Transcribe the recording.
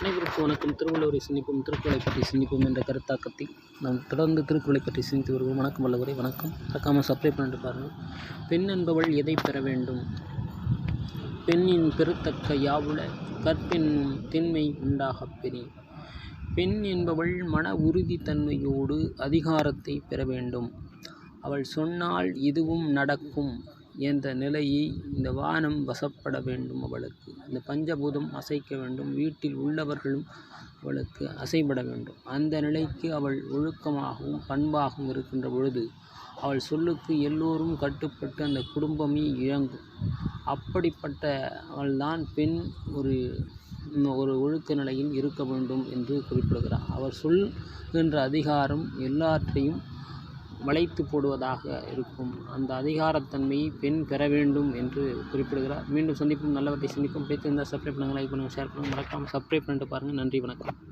அனைவருக்கும் வணக்கம். திருவள்ளுவரை சிந்திப்போம் திருக்குறளை பற்றி சிந்திப்போம் என்ற கருத்தாக்கத்தில் நாம் தொடர்ந்து திருக்குறளை பற்றி சிந்தித்து வருவோம் வணக்கம் வல்லவரை வணக்கம். மறக்காமல் சப்ஸ்கிரைப் பண்ணிட்டு பாருங்கள் பெண் என்பவள் எதை பெற வேண்டும்? பெண்ணின் பெருத்தக்க யாவுல கற்பென்னும் திண்மை உண்டாகப் பெறி. பெண் என்பவள் மன உறுதித்தன்மையோடு அதிகாரத்தை பெற வேண்டும். அவள் சொன்னால் இதுவும் நடக்கும். என்ற நிலையை இந்த வானம் வசப்பட வேண்டும் அவளுக்கு. இந்த பஞ்சபூதம் அசைக்க வேண்டும். வீட்டில் உள்ளவர்களும் அவளுக்கு அசைபட வேண்டும். அந்த நிலைக்கு அவள் ஒழுக்கமாகவும் பண்பாகவும் இருக்கின்ற பொழுது அவள் சொல்லுக்கு எல்லோரும் கட்டுப்பட்டு அந்த குடும்பமே இயங்கும் அப்படிப்பட்ட அவள்தான் பெண் ஒரு ஒரு ஒழுக்க நிலையில் இருக்க வேண்டும் என்று குறிப்பிடுகிறார். அவர் சொல்கின்ற அதிகாரம் எல்லாற்றையும் வளைத்து போடுவதாக இருக்கும். அந்த அதிகாரத்தன்மையை பெண் பெற வேண்டும் என்று குறிப்பிடுகிறார். மீண்டும் சந்திப்போம். நல்லவற்றை சந்திப்போம். பிடித்திருந்தால் சப்ஸ்கிரைப் பண்ணுங்கள் லைக் பண்ணுங்கள் ஷேர் பண்ணுங்கள். மறக்காமல் சப்ஸ்கிரைப் பண்ணிட்டு பாருங்கள். நன்றி வணக்கம்.